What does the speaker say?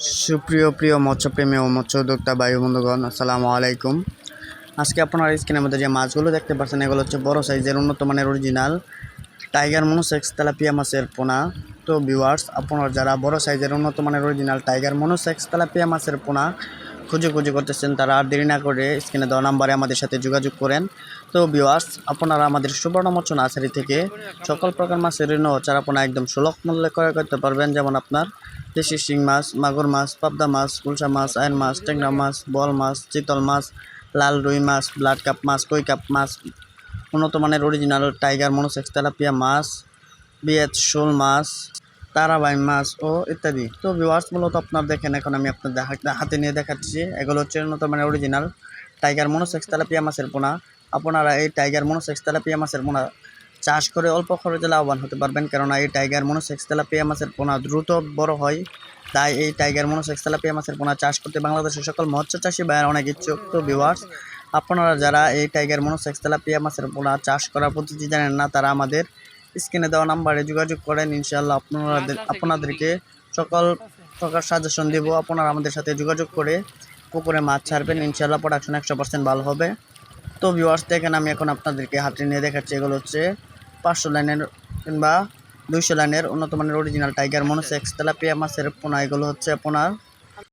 সুপ্রিয়, প্রিয় মৎস্যপ্রেমী ও মৎস্য উদ্যোক্তা বায়ু বন্ধুগণ, আসসালামু আলাইকুম। আজকে আপনারা স্ক্রিনের মধ্যে যে মাছগুলো দেখতে পাচ্ছেন, এগুলো হচ্ছে বড় সাইজের, উন্নত মানের অরিজিনাল টাইগার মনোসেক্স তেলাপিয়া মাছের পোনা। তো ভিউয়ার্স আপনারা যারা বড় সাইজের, উন্নত মানের অরিজিনাল টাইগার মনোসেক্স তেলাপিয়া মাছের পোনা খুঁজে খুঁজে করতেছেন, তারা আর দেরি না করে স্ক্রিনে দেওয়া নাম্বারে আমাদের সাথে যোগাযোগ করেন। তো ভিউয়ার্স আপনারা আমাদের সুবর্ণ মৎস্য নার্সারি থেকে সকল প্রকার মাছের ঋণ চারাপোনা একদম সুলভ মূল্যে ক্রয় করতে পারবেন। যেমন আপনার দেশি শিং মাছ, মাগুর মাছ, পাবদা মাছ গুলশা মাছ আয়ন মাছ, ট্যাংরা মাছ, বল মাছ, চিতল মাছ, লাল রুই মাছ, ব্লাড কাপ মাছ, কই কাপ মাছ, উন্নত মানের অরিজিনাল টাইগার মনোসেক্স তেলাপিয়া মাছ, বিয়েত শোল মাছ তারাবাই মাছ ও ইত্যাদি। তো ভিওয়ার্স মূলত আপনার দেখেন, এখন আমি আপনার হাতে নিয়ে দেখাচ্ছি, এগুলো হচ্ছে উন্নত মানের অরিজিনাল টাইগার মনোসেক্স তেলাপিয়া মাছের পোনা। আপনারা এই টাইগার মনোসেক্স তেলাপিয়া মাছের পোনা চাষ করে অল্প খরচে লাভবান হতে পারবেন। কেননা এই টাইগার মনোসেক্স তেলাপিয়া মাছের পোনা দ্রুত বড় হয়। তাই এই টাইগার মনোসেক্স তেলাপিয়া মাছের পোনা চাষ করতে বাংলাদেশের সকল মৎস্য চাষি ভাইয়ের অনেক ইচ্ছুক। তো ভিওয়ার্স আপনারা যারা এই টাইগার মনোসেক্স তেলাপিয়া মাছের পোনা চাষ করার পদ্ধতি জানেন না, তারা আমাদের স্ক্রিনে দেওয়া নাম্বারে যোগাযোগ করেন। ইনশাআল্লাহ আপনাদের, আপনাদেরকে সকল প্রকার সাজেশন দেব। আপনারা আমাদের সাথে যোগাযোগ করে পুকুরে মাছ ছাড়বেন। ইনশাআল্লাহ প্রোডাকশন একশো পার্সেন্ট ভালো হবে। তো ভিউয়ার্স দেখেন আমি এখন আপনাদেরকে হাতে নিয়ে দেখাচ্ছি। এগুলো হচ্ছে পাঁচশো লাইনের কিংবা দুইশো লাইনের উন্নত মানের অরিজিনাল টাইগার মনোসেক্স তেলাপিয়া মাছের পোনা, এগুলো হচ্ছে আপনার